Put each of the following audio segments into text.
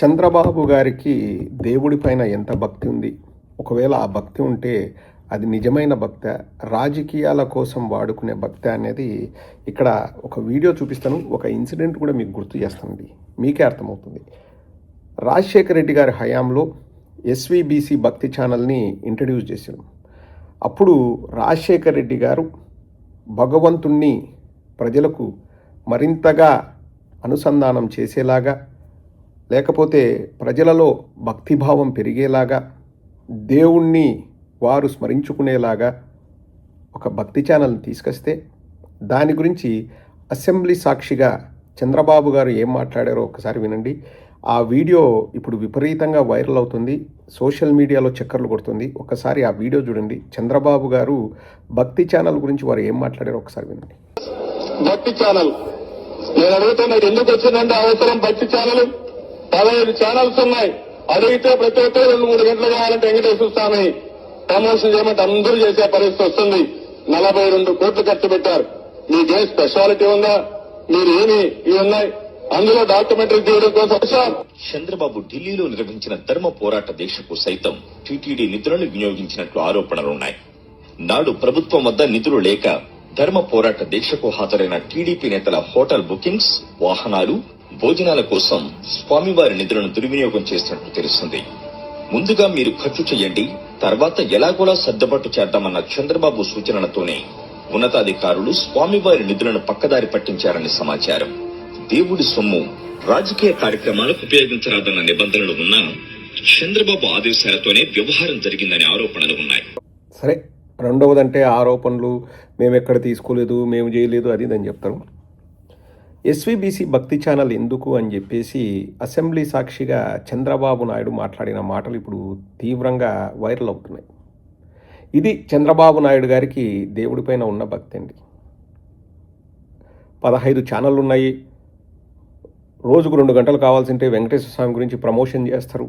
చంద్రబాబు గారికి దేవుడిపైన ఎంత భక్తి ఉంది? ఒకవేళ ఆ భక్తి ఉంటే అది నిజమైన భక్త రాజకీయాల కోసం వాడుకునే భక్త అనేది ఇక్కడ ఒక వీడియో చూపిస్తాను. ఒక ఇన్సిడెంట్ కూడా మీకు గుర్తు చేస్తానండి. మీకే అర్థమవుతుంది. రాజశేఖర రెడ్డి గారి హయాంలో ఎస్విబిసి భక్తి ఛానల్ని ఇంట్రడ్యూస్ చేశారు. అప్పుడు రాజశేఖర రెడ్డి గారు భగవంతుణ్ణి ప్రజలకు మరింతగా అనుసంధానం చేసేలాగా లేకపోతే ప్రజలలో భక్తిభావం పెరిగేలాగా దేవుణ్ణి వారు స్మరించుకునేలాగా ఒక భక్తి ఛానల్ని తీసుకొస్తే దాని గురించి అసెంబ్లీ సాక్షిగా చంద్రబాబు గారు ఏం మాట్లాడారో ఒకసారి వినండి. ఆ వీడియో ఇప్పుడు విపరీతంగా వైరల్ అవుతుంది. సోషల్ మీడియాలో చక్కర్లు కొడుతుంది. ఒకసారి ఆ వీడియో చూడండి. చంద్రబాబు గారు భక్తి ఛానల్ గురించి వారు ఏం మాట్లాడారో ఒకసారి వినండి. భక్తి ఛానల్. నేను అడుగుతున్నది ఎందుకు వచ్చిందంటే అవసరం భక్తి ఛానల్? పదహైదు ఛానల్స్ ఉన్నాయి. అడిగితే ప్రతి ఒక్కరు రెండు మూడు గంటలు కావాలంటే వెంకటేశ్వర స్వామి ప్రమోషన్ చేయమంటే అందరూ చేసే పరిస్థితి వస్తుంది. నలభై రెండు కోట్లు ఖర్చు పెట్టారు. మీకేం స్పెషాలిటీ ఉందా? మీరు ఏమి ఇవి ఉన్నాయి? అందులో డాక్యుమెంటరీ తీయడం కోసం చంద్రబాబు ఢిల్లీలో నిర్వహించిన ధర్మ పోరాట దీక్షకు సైతం టీటీడీ నిధులను వినియోగించినట్లు ఆరోపణలున్నాయి నాడు ప్రభుత్వం వద్ద నిధులు లేక ధర్మ పోరాట దీక్షకు హాజరైన టీడీపీ నేతల హోటల్ బుకింగ్స్ వాహనాలు భోజనాల కోసం స్వామివారి నిధులను దుర్వినియోగం చేసినట్లు తెలుస్తుంది. ముందుగా మీరు ఖర్చు చేయండి తర్వాత ఎలాగోలా సర్దుబాటు చేద్దామన్న చంద్రబాబు సూచనలతోనే ఉన్నతాధికారులు స్వామివారి నిధులను పక్కదారి పట్టించారని సమాచారం. దేవుడి సొమ్ము రాజకీయ కార్యక్రమాలకు ఉపయోగించరాదన్న నిబంధనలు ఉన్నా చంద్రబాబు ఆదేశాలతోనే వ్యవహారం జరిగిందనే ఆరోపణలు ఉన్నాయి. సరే రెండవదంటే ఆరోపణలు మేము ఎక్కడ తీసుకోలేదు మేము చేయలేదు అది ఇది అని చెప్తారు. ఎస్వీబీసీ భక్తి ఛానల్ ఎందుకు అని చెప్పేసి అసెంబ్లీ సాక్షిగా చంద్రబాబు నాయుడు మాట్లాడిన మాటలు ఇప్పుడు తీవ్రంగా వైరల్ అవుతున్నాయి. ఇది చంద్రబాబు నాయుడు గారికి దేవుడిపైన ఉన్న భక్తి అండి. పదహైదు ఛానళ్ళు ఉన్నాయి. రోజుకు రెండు గంటలు కావాల్సింటే వెంకటేశ్వర స్వామి గురించి ప్రమోషన్ చేస్తారు.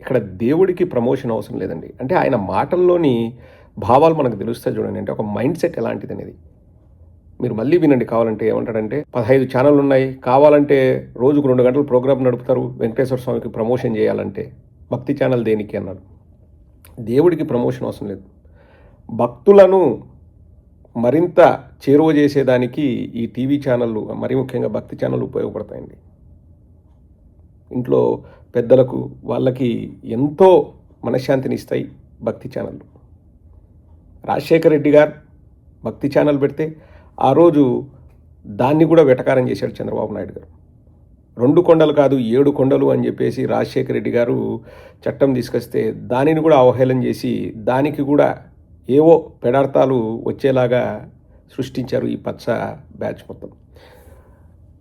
ఇక్కడ దేవుడికి ప్రమోషన్ అవసరం లేదండి. అంటే ఆయన మాటల్లోని భావాలు మనకు తెలుస్తాయి చూడండి. అంటే ఒక మైండ్ సెట్ ఎలాంటిది అనేది మీరు మళ్ళీ వినండి కావాలంటే ఏమంటాడంటే పదహైదు ఛానళ్ళు ఉన్నాయి కావాలంటే రోజుకు రెండు గంటలు ప్రోగ్రామ్ నడుపుతారు వెంకటేశ్వర స్వామికి ప్రమోషన్ చేయాలంటే భక్తి ఛానల్ దేనికి అన్నాడు. దేవుడికి ప్రమోషన్ అవసరం లేదు. భక్తులను మరింత చేరువ చేసేదానికి ఈ టీవీ ఛానళ్ళు మరి ముఖ్యంగా భక్తి ఛానళ్ళు ఉపయోగపడతాయండి. ఇంట్లో పెద్దలకు వాళ్ళకి ఎంతో మనశ్శాంతిని ఇస్తాయి భక్తి ఛానళ్ళు. రాజశేఖర రెడ్డి గారు భక్తి ఛానల్ పెడితే ఆ రోజు దాన్ని కూడా వెటకారం చేశాడు చంద్రబాబు నాయుడు గారు. రెండు కొండలు కాదు ఏడు కొండలు అని చెప్పేసి రాజశేఖర రెడ్డి గారు చట్టం తీసుకొస్తే దానిని కూడా అవహేళన చేసి దానికి కూడా ఏవో పెడార్థాలు వచ్చేలాగా సృష్టించారు ఈ పచ్చ బ్యాచ్ మొత్తం.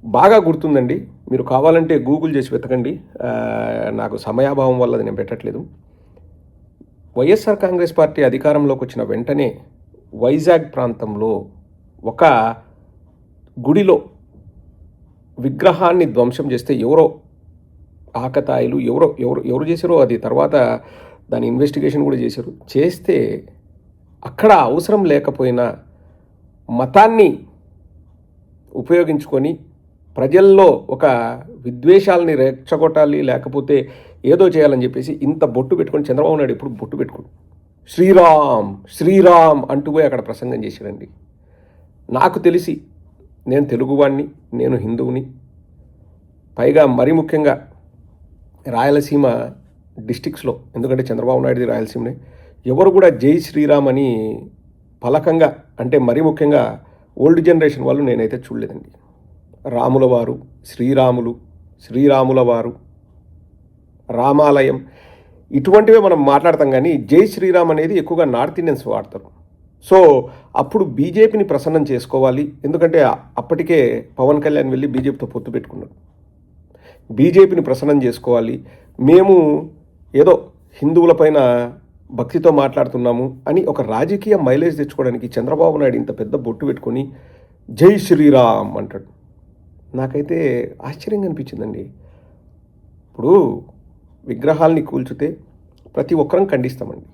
బాగా గుర్తుందండి మీరు కావాలంటే గూగుల్ చేసి వెతకండి. నాకు సమయాభావం వల్ల అది నేను పెట్టట్లేదు. వైఎస్ఆర్ కాంగ్రెస్ పార్టీ అధికారంలోకి వచ్చిన వెంటనే వైజాగ్ ప్రాంతంలో ఒక గుడిలో విగ్రహాన్ని ధ్వంసం చేస్తే ఎవరో ఆకతాయిలు ఎవరో ఎవరు ఎవరు చేశారో అది తర్వాత దాని ఇన్వెస్టిగేషన్ కూడా చేశారు. చేస్తే అక్కడ అవసరం లేకపోయినా మతాన్ని ఉపయోగించుకొని ప్రజల్లో ఒక విద్వేషాలని రెచ్చగొట్టాలి లేకపోతే ఏదో చేయాలని చెప్పేసి ఇంత బొట్టు పెట్టుకొని చంద్రబాబు నాయుడు ఎప్పుడు బొట్టు పెట్టుకోడు. శ్రీరామ్ శ్రీరామ్ అంటూ పోయి అక్కడ ప్రసంగం చేశాడండి. నాకు తెలిసి నేను తెలుగువాణ్ణి నేను హిందువుని. పైగా మరీ ముఖ్యంగా రాయలసీమ డిస్టిక్స్లో ఎందుకంటే చంద్రబాబు నాయుడుది రాయలసీమనే ఎవరు కూడా జై శ్రీరామ్ అని పలకంగా అంటే మరీ ముఖ్యంగా ఓల్డ్ జనరేషన్ వాళ్ళు నేనైతే చూడలేదండి. రాముల వారు శ్రీరాములు శ్రీరాముల వారు రామాలయం ఇటువంటివే మనం మాట్లాడతాం కానీ జై శ్రీరామ్ అనేది ఎక్కువగా నార్త్ ఇండియన్స్ వాడతారు. సో అప్పుడు బీజేపీని ప్రసన్నం చేసుకోవాలి. ఎందుకంటే అప్పటికే పవన్ కళ్యాణ్ వెళ్ళి బీజేపీతో పొత్తు పెట్టుకున్నాడు. బీజేపీని ప్రసన్నం చేసుకోవాలి. మేము ఏదో హిందువులపైన భక్తితో మాట్లాడుతున్నాము అని ఒక రాజకీయ మైలేజ్ తెచ్చుకోవడానికి చంద్రబాబు నాయుడు ఇంత పెద్ద బొట్టు పెట్టుకొని జై శ్రీరామ్ అంటాడు. నాకైతే ఆశ్చర్యంగా అనిపించిందండి. ఇప్పుడు విగ్రహాల్ని కూల్చితే ప్రతి ఒక్కరం ఖండిస్తామండి.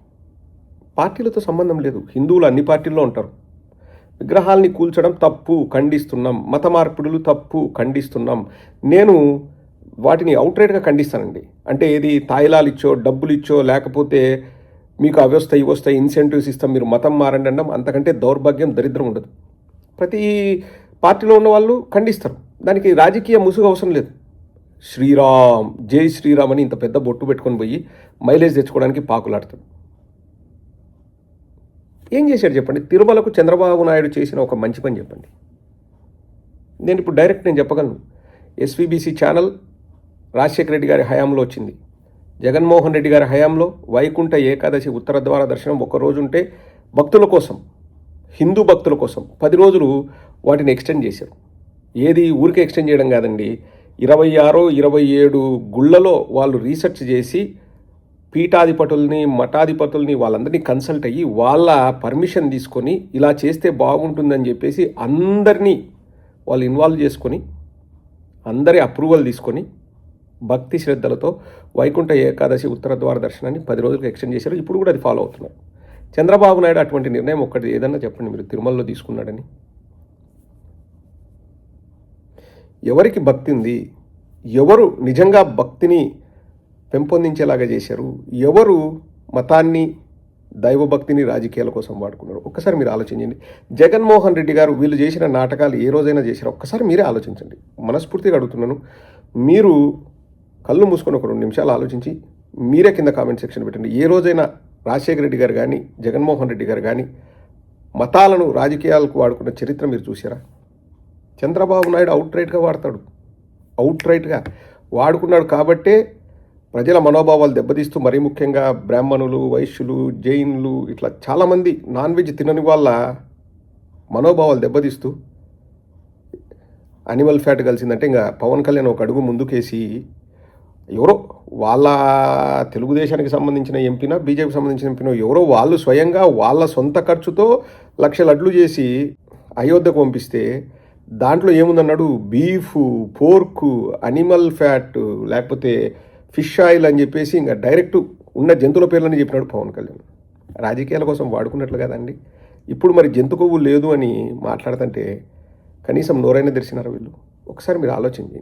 పార్టీలతో సంబంధం లేదు. హిందువులు అన్ని పార్టీల్లో ఉంటారు. విగ్రహాల్ని కూల్చడం తప్పు ఖండిస్తున్నాం. మత మార్పిడులు తప్పు ఖండిస్తున్నాం. నేను వాటిని అవుట్రైట్గా ఖండిస్తానండి. అంటే ఏది తాయిలాలు ఇచ్చో డబ్బులు ఇచ్చో లేకపోతే మీకు అవి వస్తాయి ఇవి వస్తాయి ఇన్సెంటివ్స్ ఇస్తాం మీరు మతం మారండి అనడం అంతకంటే దౌర్భాగ్యం దరిద్రం ఉండదు. ప్రతి పార్టీలో ఉన్న వాళ్ళు ఖండిస్తారు. దానికి రాజకీయ ముసుగు అవసరం లేదు. శ్రీరామ్ జై శ్రీరామ్ అని ఇంత పెద్ద బొట్టు పెట్టుకొని పోయి మైలేజ్ తెచ్చుకోవడానికి పాకులాడతాడు. ఏం చేశాడు చెప్పండి? తిరుమలకు చంద్రబాబు నాయుడు చేసిన ఒక మంచి పని చెప్పండి. నేను ఇప్పుడు డైరెక్ట్ నేను చెప్పగలను. ఎస్వీబీసీ ఛానల్ రాజశేఖర రెడ్డి గారి హయాంలో వచ్చింది. జగన్మోహన్ రెడ్డి గారి హయాంలో వైకుంఠ ఏకాదశి ఉత్తర ద్వార దర్శనం ఒక రోజు ఉంటే భక్తుల కోసం హిందూ భక్తుల కోసం పది రోజులు వాటిని ఎక్స్టెండ్ చేశారు. ఏది ఊరికే ఎక్స్టెండ్ చేయడం కాదండి. ఇరవై ఆరో ఇరవై ఏడు గుళ్ళలో వాళ్ళు రీసెర్చ్ చేసి పీఠాధిపతుల్ని మఠాధిపతుల్ని వాళ్ళందరినీ కన్సల్ట్ అయ్యి వాళ్ళ పర్మిషన్ తీసుకొని ఇలా చేస్తే బాగుంటుందని చెప్పేసి అందరినీ వాళ్ళు ఇన్వాల్వ్ చేసుకొని అందరి అప్రూవల్ తీసుకొని భక్తి శ్రద్ధలతో వైకుంఠ ఏకాదశి ఉత్తర ద్వార దర్శనాన్ని పది రోజులకు ఎక్స్టెండ్ చేశారు. ఇప్పుడు కూడా అది ఫాలో అవుతున్నారు. చంద్రబాబు నాయుడు అటువంటి నిర్ణయం ఒక్కటి ఏదన్నా చెప్పండి మీరు. తిరుమలలో తీసుకున్నాడని. ఎవరికి భక్తి ఉంది? ఎవరు నిజంగా భక్తిని పెంపొందించేలాగా చేశారు. ఎవరు మతాన్ని దైవభక్తిని రాజకీయాల కోసం వాడుకున్నారు ఒక్కసారి మీరు ఆలోచించండి. జగన్మోహన్ రెడ్డి గారు వీళ్ళు చేసిన నాటకాలు ఏ రోజైనా చేశారో? ఒక్కసారి మీరే ఆలోచించండి. మనస్ఫూర్తిగా అడుగుతున్నాను. మీరు కళ్ళు మూసుకొని ఒక రెండు నిమిషాలు ఆలోచించి మీరే కింద కామెంట్ సెక్షన్ పెట్టండి. ఏ రోజైనా రాజశేఖర రెడ్డి గారు కానీ జగన్మోహన్ రెడ్డి గారు కానీ మతాలను రాజకీయాలకు వాడుకున్న చరిత్ర మీరు చూసారా చంద్రబాబు నాయుడు అవుట్ రైట్గా వాడతాడు. అవుట్ రైట్గా వాడుకున్నాడు కాబట్టే ప్రజల మనోభావాలు దెబ్బతీస్తూ మరీ ముఖ్యంగా బ్రాహ్మణులు వైశ్యులు జైన్లు ఇట్లా చాలామంది నాన్ వెజ్ తినని వాళ్ళ మనోభావాలు దెబ్బతీస్తూ అనిమల్ ఫ్యాట్ కలిసిందంటే ఇంకా పవన్ కళ్యాణ్ ఒక అడుగు ముందుకేసి ఎవరో వాళ్ళ తెలుగుదేశానికి సంబంధించిన ఎంపీనో బీజేపీకి సంబంధించిన ఎంపీనో ఎవరో వాళ్ళు స్వయంగా వాళ్ళ సొంత ఖర్చుతో లక్ష లడ్లు చేసి అయోధ్యకు పంపిస్తే దాంట్లో ఏముందన్నాడు? బీఫ్ పోర్కు అనిమల్ ఫ్యాట్ లేకపోతే ఫిష్ ఆయిల్ అని చెప్పేసి ఇంకా డైరెక్ట్ ఉన్న జంతువుల పేర్లని చెప్పినాడు పవన్ కళ్యాణ్. రాజకీయాల కోసం వాడుకున్నట్లు కదండి. ఇప్పుడు మరి జంతు కొవ్వు లేదు అని మాట్లాడుతుంటే కనీసం నోరైనా తెరిచినారు వీళ్ళు? ఒకసారి మీరు ఆలోచించండి